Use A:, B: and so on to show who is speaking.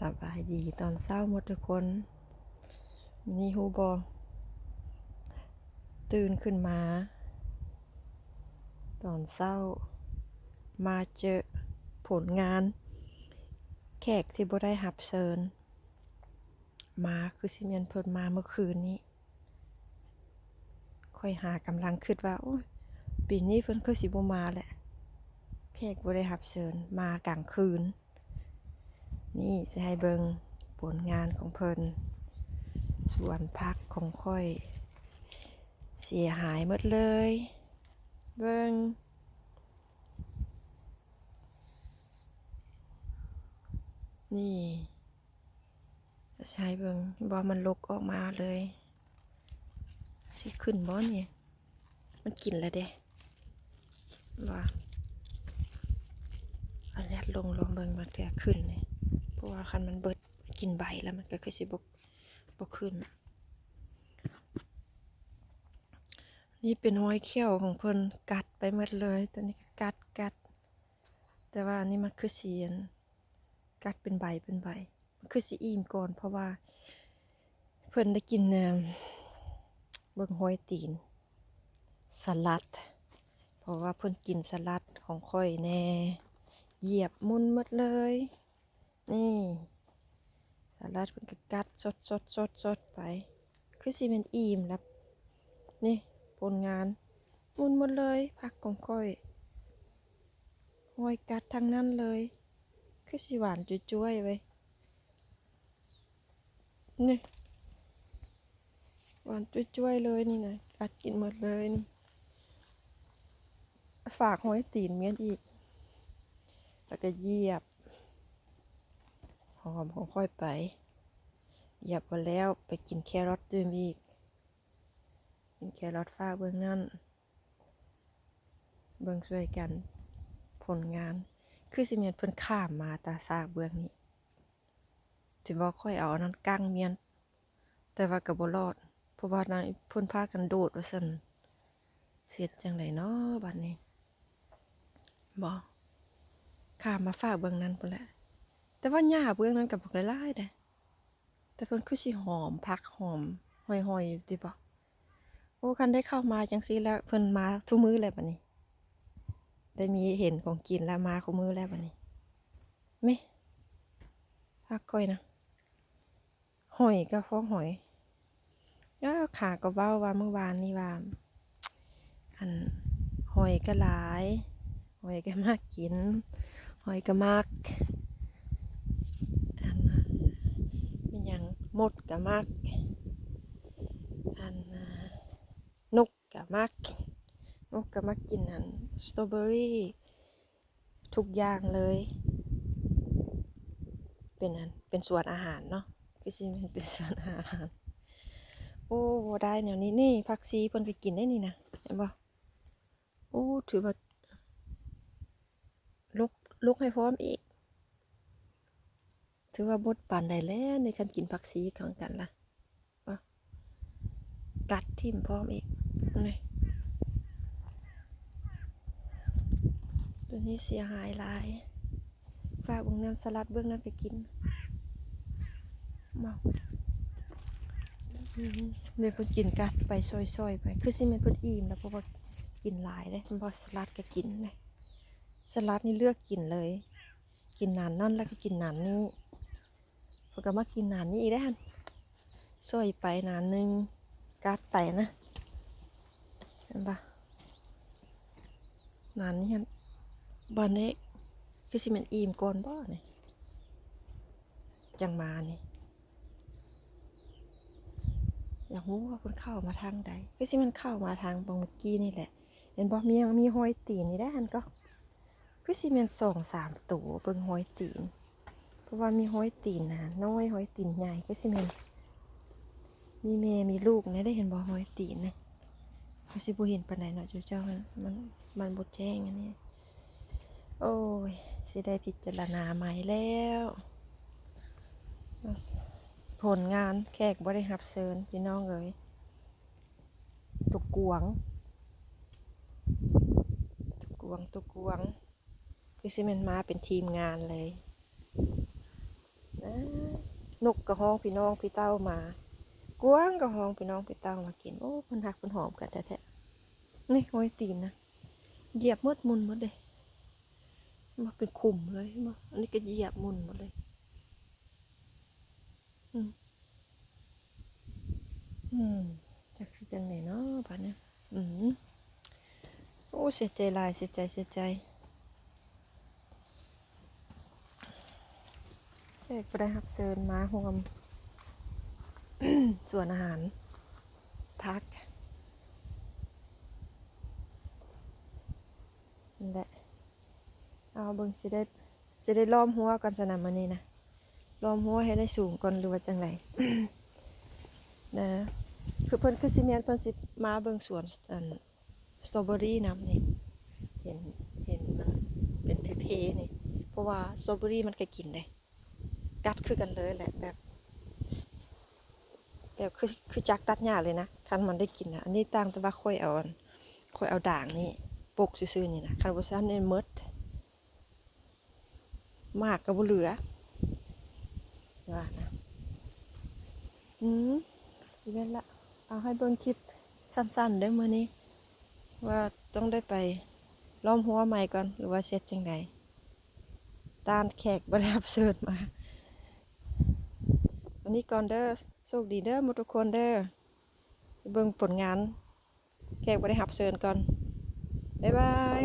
A: สบายดีตอนเศร้าหมดทุกคนนี่ฮูบอตื่นขึ้นมา ตอนเศร้า มาเจอผลงาน แขกที่บ่ได้หับเชิญ มาคือสิเมียนเพิ่นมาเมื่อคืนนี้ค่อยหากำลังคิดว่าโอ้ยปีนี้เพิ่นคือสิบ่มาแหละ แขกบ่ได้หับเชิญมากลางคืน นี่จะให้เบิงผลงานของเพิ่นส่วนพักของค่อย เสียหายหมดเลย เบิงนี่ใช้เบิงบอมันลกออกมาเลยสิขึ้นบ่นี่มันกินแล้วเด้ว่าอันนี้ลงลองเบิงมันจะขึ้นเนี่ย ราะว่าคันมันเบิดกินใบแล้วมันก็คือสิบกบกขึ้น นี่เป็นห้อยเขี้ยวของเพิ่นกัดไปหมดเลยตัวนี้กัดกัด แต่ว่าอันนี้มันคือเสียน กัดเป็นใบเป็นใบ มันคือสีอิ่มก่อน เพราะว่า เพิ่นได้กินเอ่อเบิ่งห้อยตีนสลัด เพราะว่าเพิ่นกินสลัดของค่อยแน่ เหยียบมุนหมดเลย นี่สลัดเป็นกกัดสดสดสดสดไป คือซีเมนอิ่มแล้วนี่ผลงานมุนหมดเลยผักของก้อยห้อยกัดทั้งนั้นเลย คือสีหวานจุ้ยๆไว้นี่หวานจุ้ยๆเลยนี่นะกัดกินหมดเลยนี่ฝากห้อยตีนเมียนอีก แล้วก็เหยียบ หอมของค่อยไป หยียบไปแล้วไปกินแครอทด้วยอีก กินแครอทฟ้าเบื้องนั่น เบื้องช่วยกัน ผลงาน คือสิเมียนเพิ่นข้ามมาตาซากเบื้องนี้ถือว่าค่อยเอาอันนั้นกั้งเมียน แต่ว่ากับบรอด เพราะว่านายพ่นพากันโดดว่าซั่นเสียดจังไดเนาะบัดนนี้บ่ข้ามมาฝากเบื้องนั้นพุ่นแหละ แต่ว่าหญ้าเบื้องนั้นกับพวกหลายๆเด้แต่เพิ่นคือสิหอมพักหอมห้อยๆอยู่ติบ่โอ้คันได้เข้ามาจังซี่แล้วเพิ่นมาทุกมื้อแล้วบัดนี้ ได้มีเห็นของกินแล้วมาคุมื้อแล้วบัดนี้แม่พักก้อยนะหอยก็พอหอยอ้าวขาก็เว้าว่าเมื่อวานนี่ว่า อันหอยก็หลาย หอยก็มากกิน หอยก็มาก อันนะเป็นหยังมดก็มากอันน่ะนกก็มากนกก็มากกินอันสตรอเบอรี่ทุกอย่างเลย เป็นอันเป็นส่วนอาหารเนาะคือสิมันเป็นส่วนอาหารโอ้ได้แนวนี้นี่ผักซีเพิ่นก็กินได้นี่นะเห็นบ่โอ้ถือว่าลุกลุกให้พร้อมอีก ถือว่าบดปานใดแล้วในการกินผักซีของกันล่ะว่ากัดทิ่มพร้อมอีกนี่ตัวนี้เสียหายหลายฝากบื้งนั้นสลัดเบื้องนั้นไปกินเมาเดี๋ยวเพิ่นกินกัดไปซอยๆไป คือสิแม่นเพิ่นอิ่มแล้วเพราะว่ากินหลายเลยพราะสลัดก็กินเลยสลัดนี่เลือกกินเลย กินนานนั่นแล้วก็กินนานนี้ พอก็มากินนานนี้อีกได้วหั่นซอยไปนานนึงกัดไปนะเห็นปะนานนี้ฮันบันนี้คือสิมันอิ่มก่อนบ่เนี่ยจังมานี่อยากรู้ว่าคนเข้ามาทางใดคือสิมันเข้ามาทางบงกี้นี่แหละ เห็นบ่มียังมีห้อยตีนนี่ได้วหันก็คือสิมันสองสามตัวเบิ่งห้อยตีน ราะว่ามีห้อยตีนนะน้อยห้อยตีนใหญ่ก็สิแมันมีแม่มีลูกนะได้เห็นบ่ห้อยตีนนะก็สิบ่เห็นปานใดเนาะเจ้าเจ้ามันมันมันบ่แจ้งอันนี้โอ้ยสิได้พิจารณาใหม่แล้วผลงานแขกบริหับเซิญพี่น้องเอ๋ยตุกกวง ตุกกวงตุกกวงคือสิเมนมาเป็นทีมงานเลย นกกระห้องพี่น้องพี่เต้ามา กวางกระห้องพี่น้องพี่เต้ามากิน โอ้พิ่นหักพิ่นหอมกันแท้ๆนี่ห้ยตีนนะ เหยียบมดมุนหมดเลยมาเป็นขุมเลยมาอันนี้ก็เหยียบมุนหมดเลย อืม อืมจักสิจังไหนเนาะบัดเนี้ยอืม โอ้เสียใจลายเสียใจเสียใจ เอกได้รับเชิญมาห่วม ส่วนอาหารพักนั่แหละเอาเบิ่งสิได้สิได้ล้อมหัวก่อนสนามมันนี้นะล้อมหัวให้ได้สูงก่อนหรือว่าจังไรนะคือเพิ่นคือสิเมียนเพิ่นสิมาเบิ่งสวนอันสตรอเบอรี่นำนี่เห็นเห็นมันเป็นเพๆนี่เพราะว่าสตรอเบอรี่มันก็กินได้ กัดคือกันเลยแหละแบบแบบคือคือจักตัดหญ้าเลยนะคันมันได้กินนะอันนี้ต่างแต่ว่าค่อยเอาอันค่อยเอาด่างนี่ปกซื่อๆนี่นะคันบ่ซันนี่หมดมากก็บ่เหลือว่านะอืมอีเวนต์ละเอาให้เบิ่งคลิปสั้นๆเด้อมื้อนี้ ว่าต้องได้ไปล้อมหัวใหม่ก่อนหรือว่าเช็ดจังไดตามแขกบ่ได้รับเชิญมา วันนี้ก่อนเด้อโชคดีเด้อหมดทุกคนเด้อเบิ่งผลงานแขกบ่ได้หับเชิญก่อนบ๊ายบาย